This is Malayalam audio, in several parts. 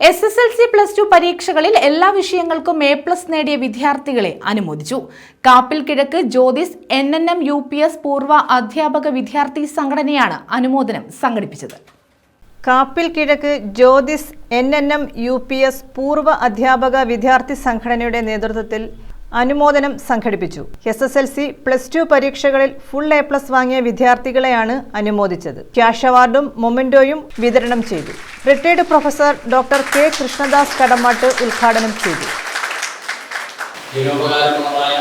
S S L C plus two പരീക്ഷകളിൽ എല്ലാ വിഷയങ്ങൾക്കും എ പ്ലസ് നേടിയ വിദ്യാർത്ഥികളെ അനുമോദിച്ചു. കാപ്പിൽ കിഴക്ക് Jyothis N N M U P S പൂർവ അധ്യാപക വിദ്യാർത്ഥി സംഘടനയാണ് അനുമോദനം സംഘടിപ്പിച്ചത്. കാപ്പിൽ കിഴക്ക് Jyothis N N M U P S പൂർവ അധ്യാപക വിദ്യാർത്ഥി സംഘടനയുടെ നേതൃത്വത്തിൽ അനുമോദനം സംഘടിപ്പിച്ചു. S S L C plus two പരീക്ഷകളിൽ ഫുൾ എ പ്ലസ് വാങ്ങിയ വിദ്യാർത്ഥികളെയാണ് അനുമോദിച്ചത്. ക്യാഷ് അവാർഡും മൊമെന്റോയും വിതരണം ചെയ്തു. Retired professor doctor K Krishnadas Kadamattu ഉദ്ഘാടനം ചെയ്തു. ജനോപകാരപ്രദമായ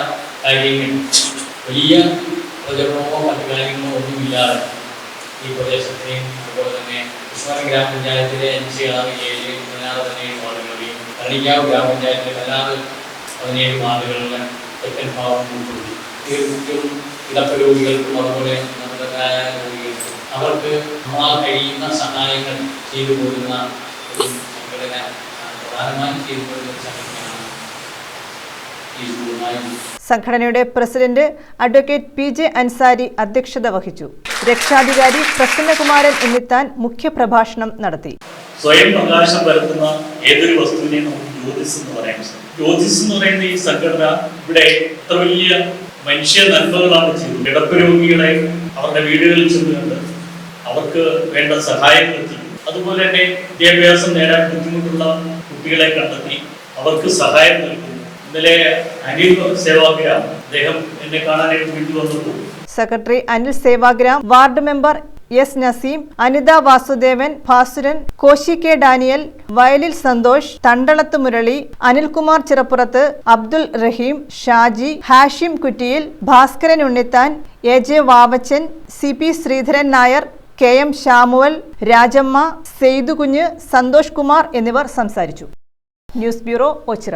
ഈ പ്രദേശത്തെയും അതുപോലെ തന്നെ കൃഷ്ണ ഗ്രാമപഞ്ചായത്തിലെ അഞ്ച് ആറ് ഏഴ് പതിനാറ് പതിനേഴ് വാർഡുകളെയും കണിക്കാവ് ഗ്രാമപഞ്ചായത്തിലെ പതിനാറ് പതിനേഴ് വാർഡുകളിലെ തെക്കൻ ഭാഗം ഉൾപ്പെടുത്തി. തീർച്ചയായും കിടപ്പ് രോഗികൾക്കും അതുപോലെ നമ്മളാൽ കഴിയുന്ന സഹായങ്ങൾ ചെയ്തു പോരുന്ന ഒരു സംഘടന പ്രധാനമായും ചെയ്തു പോരുന്ന സംഘടനയാണ് ഈ സംഘടനയുടെ president advocate P J Ansari അധ്യക്ഷത വഹിച്ചു. രക്ഷാധികാരി പ്രസന്നകുമാരൻ എന്നിത്താൻ മുഖ്യപ്രഭാഷണം നടത്തി. സ്വയം പ്രകാശം പരത്തുന്ന ഏതൊരു വസ്തുവിനെയും നമുക്ക് ജ്യോതിസ് എന്ന് പറയാൻ ജ്യോതിസ് എന്ന് പറയുന്ന ഈ സംഘടന ഇവിടെ എത്ര വലിയ മനുഷ്യ നന്മകളാണ് ചെയ്തത്. കിടപ്പ് രോഗികളെ അവരുടെ വീടുകളിൽ ചെന്നുകൊണ്ട് അവർക്ക് വേണ്ട സഹായങ്ങൾ എത്തിക്കും അതുപോലെ തന്നെ വിദ്യാഭ്യാസം നേടാൻ ബുദ്ധിമുട്ടുള്ള കുട്ടികളെ കണ്ടെത്തി അവർക്ക് സഹായം നൽകുന്നു. ഇന്നലെ അനിൽ സേവാഗ്രാം അദ്ദേഹം എന്നെ കാണാനായിട്ട് വീട്ടിൽ secretary Anil Sevagram ward member S Naseem Anitha Vasudevan Bhasuran Koshy K Daniel Vayalil Santhosh Thandalath Murali Anilkumar Chirappurath Abdul Raheem Shaji Hashim Kuttiyil Bhaskaran Unnithan A J Vavachan C P Sreedharan Nair K M Samuel Rajamma Seythukunju Santhosh Kumar എന്നിവർ സംസാരിച്ചു. News bureau Ochira